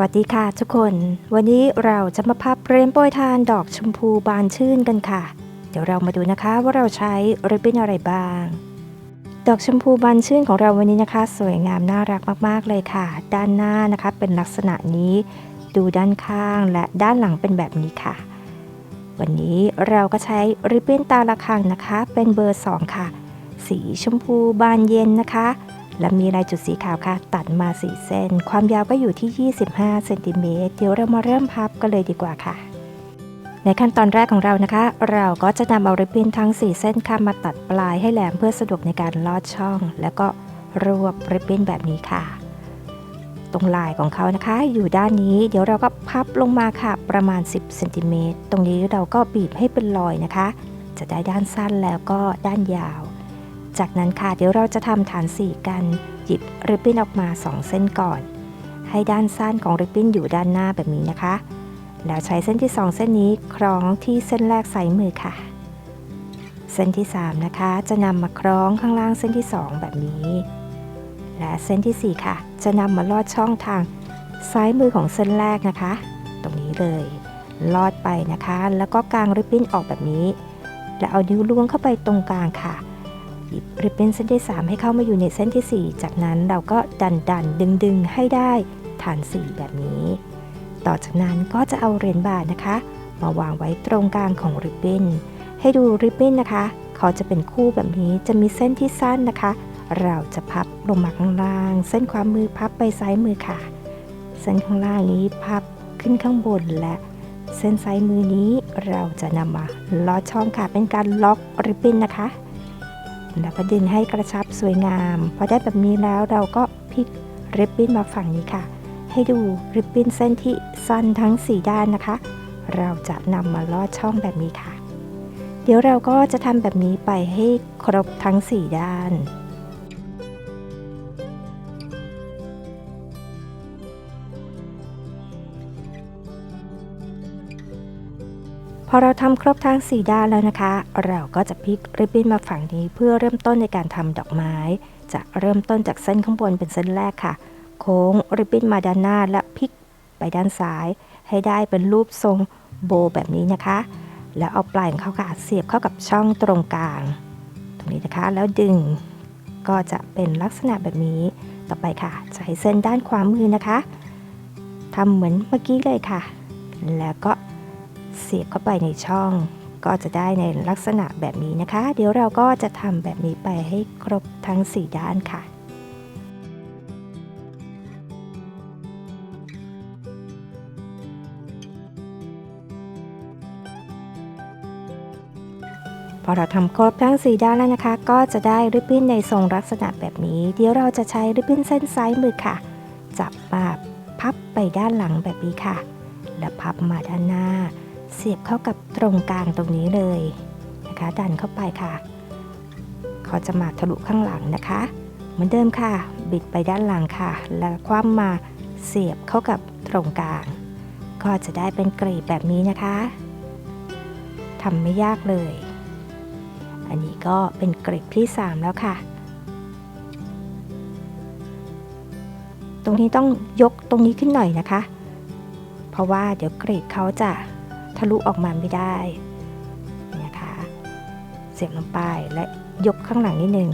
วัสดีค่ะทุกคน วันนี้เราจะมาพับเรนโปรยทานดอกชมพูบานชื่นกันค่ะ เดี๋ยวเรามาดูนะคะว่าเราใช้ริบบิ้นอะไรบ้าง ดอกชมพูบานชื่นของเราวันนี้นะคะ สวยงามน่ารักมากๆเลยค่ะ ด้านหน้านะคะเป็นลักษณะนี้ ดูด้านข้างและด้านหลังเป็นแบบนี้ค่ะ วันนี้เราก็ใช้ริบบิ้นตาละคังนะคะ เป็นเบอร์ 2 ค่ะ สีชมพูบานเย็นนะคะ และมีลายจุดสีขาวค่ะ ตัดมา 4 เส้น ความยาวก็อยู่ที่ 25 เซนติเมตร เดี๋ยวเรามาเริ่มพับกันเลยดีกว่าค่ะ ในขั้นตอนแรกของเรานะคะ เราก็จะนำเอาริบบิ้นทั้ง 4 เส้นค่ะมาตัดปลายให้แหลมเพื่อสะดวกในการลอดช่อง แล้วก็รวบริบบิ้นแบบนี้ค่ะ ตรงลายของเขานะคะ อยู่ด้านนี้ เดี๋ยวเราก็พับลงมาค่ะ ประมาณ 10เซนติเมตร ตรงนี้เราก็บีบให้เป็นรอยนะคะ จะได้ด้านสั้นแล้วก็ด้านยาว จากนั้นค่ะเดี๋ยวเราจะทำฐานสี่กัน หยิบริบบิ้นออกมา 2 เส้นก่อน ให้ด้านสั้นของริบบิ้นอยู่ด้านหน้าแบบนี้นะคะ แล้วใช้เส้นที่ 2 เส้นนี้คล้องที่เส้นแรกใส่มือค่ะ เส้นที่ 3 นะคะ จะนำมาคล้องข้างล่างเส้นที่ 2 แบบนี้ และเส้นทีสี่ 4 ค่ะ จะนำมาลอดช่องทางซ้ายมือของเส้นแรกนะคะ ตรงนี้เลย ลอดไปนะคะ แล้วก็กางริบบิ้นออกแบบนี้ แล้วเอานิ้วล้วงเข้าไปตรงกลางค่ะ หริบบิ้นเส้นที่ 3 ให้เข้ามาอยู่ในเส้นที่ 4 จากนั้นเราก็ดันดันดึงดึงให้ได้ฐาน 4 แบบนี้ ต่อจากนั้นก็จะเอาเหรียญบาทนะคะ มาวางไว้ตรงกลางของริบบิ้นให้ดูริบบิ้นนะคะเขาจะเป็นคู่แบบนี้จะมีเส้นที่สั้นนะคะ เราจะพับลงมาข้างล่าง เส้นขวามือพับไปซ้ายมือค่ะ เส้นข้างล่างนี้พับขึ้นข้างบนและเส้นซ้ายมือนี้เราจะนำมาลอดช่องค่ะเป็นการล็อกริบบิ้นนะคะ แล้วก็ดึงให้กระชับสวยงาม พอได้แบบนี้แล้วเราก็พลิกริบบิ้นมาฝั่งนี้ค่ะ ให้ดูริบบิ้นเส้นที่สั้นทั้ง 4 ด้านนะคะ เราจะนำมาลอดช่องแบบนี้ค่ะ เดี๋ยวเราก็จะทำแบบนี้ไปให้ครบทั้ง 4 ด้าน พอเราทำครบทั้ง 4 ด้านแล้วนะคะ เราก็จะพลิกริบบิ้นมาฝั่งนี้เพื่อเริ่มต้นในการทำดอกไม้ จะเริ่มต้นจากเส้นข้างบนเป็นเส้นแรกค่ะ โค้งริบบิ้นมาด้านหน้าและพลิกไปด้านซ้าย ให้ได้เป็นรูปทรงโบแบบนี้นะคะ แล้วเอาปลายของเขาค่ะเสียบเข้ากับช่องตรงกลาง ตรงนี้นะคะแล้วดึงก็จะเป็นลักษณะแบบนี้ ต่อไปค่ะใช้เส้นด้านขวามือนะคะทำเหมือนเมื่อกี้เลยค่ะ แล้วก็ เสียบเข้าไปในช่อง ก็จะได้ในลักษณะแบบนี้นะคะ เดี๋ยวเราก็จะทำแบบนี้ไปให้ครบทั้ง 4 ด้านค่ะพอเราทำครบทั้ง 4 ด้านแล้วนะคะ ก็จะได้ริบบิ้นในทรงลักษณะแบบนี้ เดี๋ยวเราจะใช้ริบบิ้นเส้นซ้ายมือค่ะ จับมาพับไปด้านหลังแบบนี้ค่ะ และพับมาด้านหน้า เสียบเข้ากับตรงกลางตรงนี้เลยนะคะ ดันเข้าไปค่ะเขาจะมาทะลุข้างหลังนะคะ เหมือนเดิมค่ะ บิดไปด้านหลังค่ะ แล้วคว่ำมาเสียบเข้ากับตรงกลาง ก็จะได้เป็นกรีบแบบนี้นะคะทำไม่ยากเลย อันนี้ก็เป็นกรีบที่ 3 แล้วค่ะ ตรงนี้ต้องยกตรงนี้ขึ้นหน่อยนะคะ เพราะว่าเดี๋ยวกรีดเขาจะ ทะลุออกมาไม่ได้นี่นะคะ เสียบลงไปและยกข้างหลังนิดนึง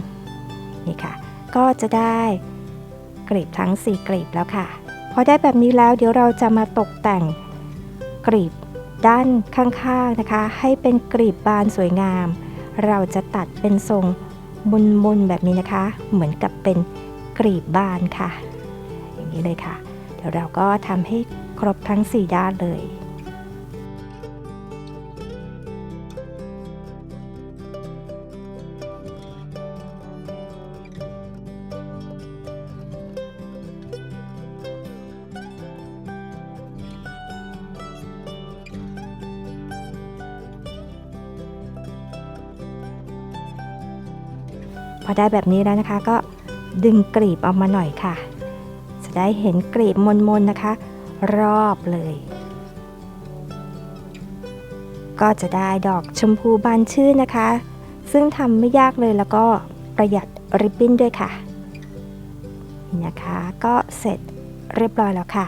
นี่ค่ะ ก็จะได้กรีบทั้ง 4กรีบแล้วค่ะ พอได้แบบนี้แล้วเดี๋ยวเราจะมาตกแต่งกรีบด้านข้างๆนะคะ ให้เป็นกรีบบานสวยงาม เราจะตัดเป็นทรงมุนๆแบบนี้นะคะ เหมือนกับเป็นกรีบบานค่ะ อย่างนี้เลยค่ะ เดี๋ยวเราก็ทำให้ครบทั้ง 4 ด้านเลย พอได้แบบนี้แล้วนะคะก็ดึงกรีบออกมาหน่อยค่ะ จะได้เห็นกรีบมนๆนะคะ รอบเลย ก็จะได้ดอกชมพูบานชื่นนะคะ ซึ่งทำไม่ยากเลยแล้วก็ประหยัดริบบิ้นด้วยค่ะนี่นะคะก็เสร็จเรียบร้อยแล้วค่ะ